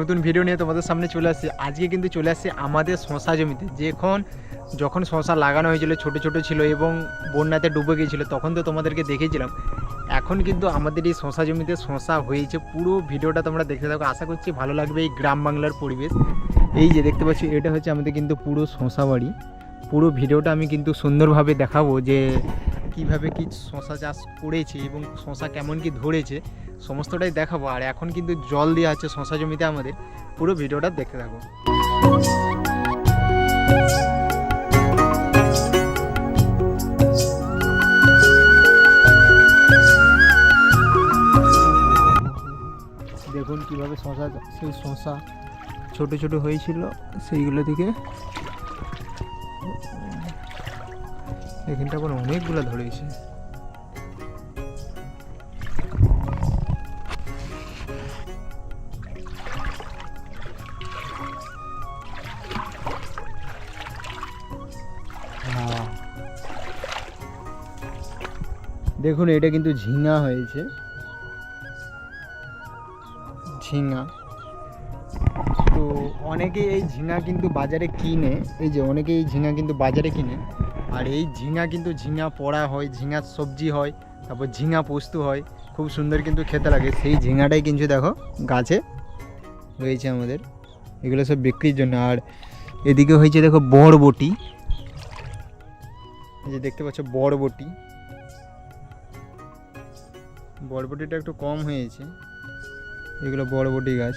নতুন ভিডিও নিয়ে তোমাদের সামনে চলে আসছি। আজকে কিন্তু চলে আসছি আমাদের শশা জমিতে। যখন যখন শশা লাগানো হয়েছিল, ছোট ছোট ছিল এবং বন্যাতে ডুবে গিয়েছিল, তখন তো তোমাদেরকে দেখেছিলাম এখন কিন্তু আমাদের এই শশা জমিতে শশা হয়েছে। পুরো ভিডিওটা তোমরা দেখতে থাকো। আশা করছি ভালো লাগবে এই গ্রাম বাংলার পরিবেশ। এই যে দেখতে পাচ্ছি, এটা হচ্ছে আমাদের কিন্তু পুরো শশা বাড়ি। পুরো ভিডিওটা আমি কিন্তু সুন্দরভাবে দেখাবো যে কীভাবে কি শশা চাষ করেছে এবং শশা কেমন কি ধরেছে। সমস্তটাই দেখাবো। আর এখন কিন্তু জল দেওয়া আছে শশা জমিতে আমাদের। পুরো ভিডিওটা দেখতে থাকো। দেখুন কীভাবে শশা সেই শশা ছোট ছোট হয়েছিল, সেইগুলো থেকে এখানটা আবার অনেকগুলো ধরেছে। দেখুন, এটা কিন্তু ঝিঙা হয়েছে। ঝিঙা। তো অনেকে এই ঝিঙা কিন্তু বাজারে কিনে, এই যে অনেকে এই ঝিঙা কিন্তু বাজারে কিনে। আর এই ঝিঙা কিন্তু ঝিঙা পোড়া হয়, ঝিঙার সবজি হয়, তারপর ঝিঙা পোস্ত হয়, খুব সুন্দর কিন্তু খেতে লাগে। সেই ঝিঙাটাই কিন্তু দেখো, গাছে হয়েছে আমাদের। এগুলো সব বিক্রির জন্য। আর এদিকে হয়েছে দেখো বড়বটি যে দেখতে পাচ্ছ বড়বটি বড়বটিটা একটু কম হয়েছে। এগুলো বড়বটি গাছ।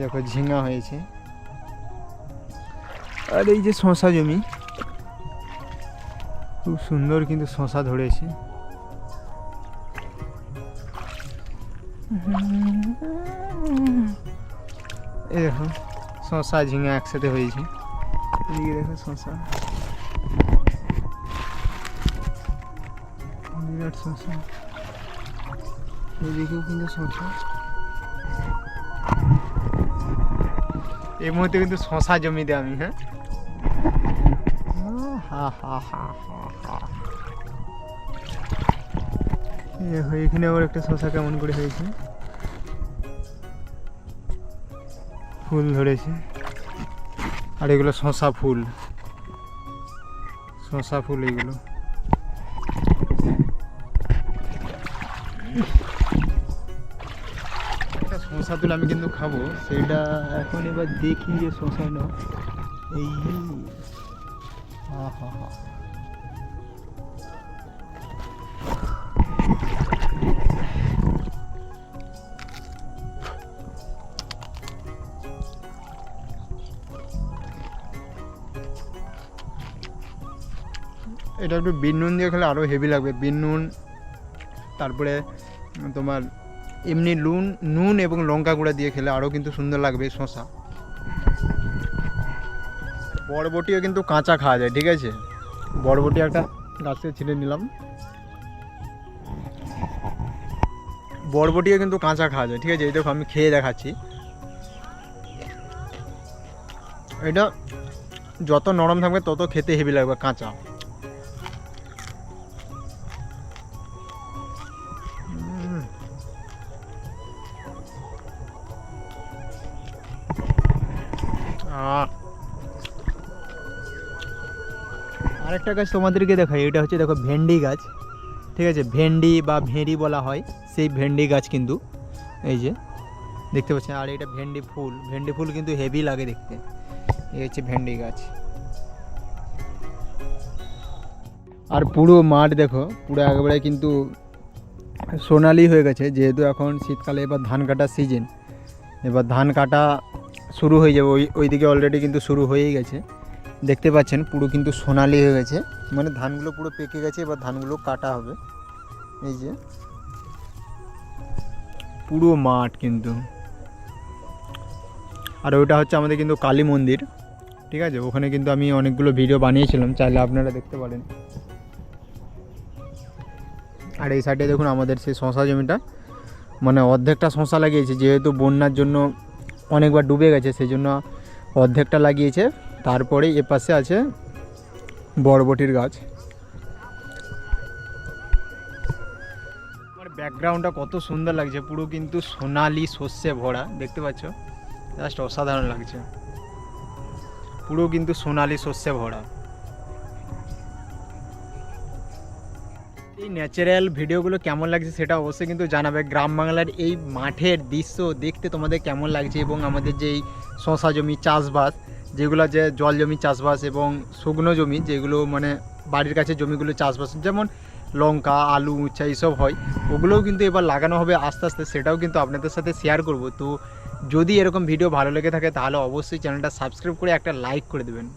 দেখো, ঝিঙা হয়েছে। আর এই যে শশা জমি, খুব সুন্দর কিন্তু শশা ধরেছে। এই দেখো শশা ঝিঙা একসাথে হয়েছে। দেখো শশা বিরাট শশা এদিকেও কিন্তু শশা এই মুহূর্তে কিন্তু শশা জমিতে আমি হ্যাঁ এখানে আবার একটা শশা কেমন করে হয়েছে? ফুল ধরেছে। আর এগুলো শশা ফুল। শশা ফুল এগুলো। একটা শশা তুলে আমি কিন্তু খাব। সেটা এখন এবার দেখি যে শশা না এই হা হা হা এটা একটু বিন নুন দিয়ে খেলে আরও হেভি লাগবে। বিন নুন তারপরে তোমার এমনি নুন নুন এবং লঙ্কা গুঁড়া দিয়ে খেলে আরও কিন্তু সুন্দর লাগবে শশা বরবটিও কিন্তু কাঁচা খাওয়া যায়, ঠিক আছে? বরবটি একটা গাছে ছিঁড়ে নিলাম। বরবটিও কিন্তু কাঁচা খাওয়া যায়, ঠিক আছে? এই দেখো, আমি খেয়ে দেখাচ্ছি। এটা যত নরম থাকবে, তত খেতে হেভি লাগবে, কাঁচা। আরেকটা গাছ তোমাদেরকে দেখাই, এটা হচ্ছে দেখো ভেন্ডি গাছ। ঠিক আছে, ভেন্ডি বা ভেঁড়ি বলা হয়, সেই ভেন্ডি গাছ কিন্তু। এই যে, দেখতে পাচ্ছেন, আর এটা ভেন্ডি ফুল। ভেন্ডি ফুল কিন্তু হেভি লাগে দেখতে। এই হচ্ছে ভেন্ডি গাছ। আর পুরো মাঠ দেখো, পুরো একেবারে কিন্তু সোনালি হয়ে গেছে, যেহেতু এখন শীতকালে এবার ধান কাটার সিজন এবার ধান কাটা শুরু হয়ে যাবে, ওই, ওইদিকে অলরেডি কিন্তু শুরু হয়েই গেছে। দেখতে পাচ্ছেন, পুরো কিন্তু সোনালি হয়ে গেছে। মানে ধানগুলো পুরো পেকে গেছে, এবার ধানগুলো কাটা হবে। এই যে। পুরো মাঠ কিন্তু। আর ওইটা হচ্ছে আমাদের কিন্তু কালী মন্দির, ঠিক আছে? ওখানে কিন্তু আমি অনেকগুলো ভিডিও বানিয়েছিলাম, চাইলে আপনারা দেখতে পারেন। আর এই সাইডে দেখুন আমাদের সেই শশা জমিটা। মানে অর্ধেকটা শশা লাগিয়েছে, যেহেতু বন্যার জন্য অনেকবার ডুবে গেছে সেই জন্য অর্ধেকটা লাগিয়েছে। তারপরে এপাশে পাশে আছে বরবটির গাছ। আমার ব্যাকগ্রাউন্ডটা কত সুন্দর লাগছে, পুরো কিন্তু সোনালি শস্যে ভরা, দেখতে পাচ্ছ? জাস্ট অসাধারণ লাগছে। পুরো কিন্তু সোনালি শস্যে ভরা। এই ন্যাচারাল ভিডিওগুলো কেমন লাগছে সেটা অবশ্যই কিন্তু জানাবে। গ্রাম বাংলার এই মাঠের দৃশ্য দেখতে তোমাদের কেমন লাগছে এবং আমাদের যে এই শশা জমি চাষবাস, যেগুলো যে জল জমি চাষবাস এবং শুকনো জমি, যেগুলো মানে বাড়ির কাছে জমিগুলো চাষবাস, যেমন লঙ্কা, আলু উচ্চা এইসব হয়, ওগুলোও কিন্তু এবার লাগানো হবে আস্তে আস্তে, সেটাও কিন্তু আপনাদের সাথে শেয়ার করব। তো যদি এরকম ভিডিও ভালো লেগে থাকে, তাহলে অবশ্যই চ্যানেলটা সাবস্ক্রাইব করে একটা লাইক করে দেবেন।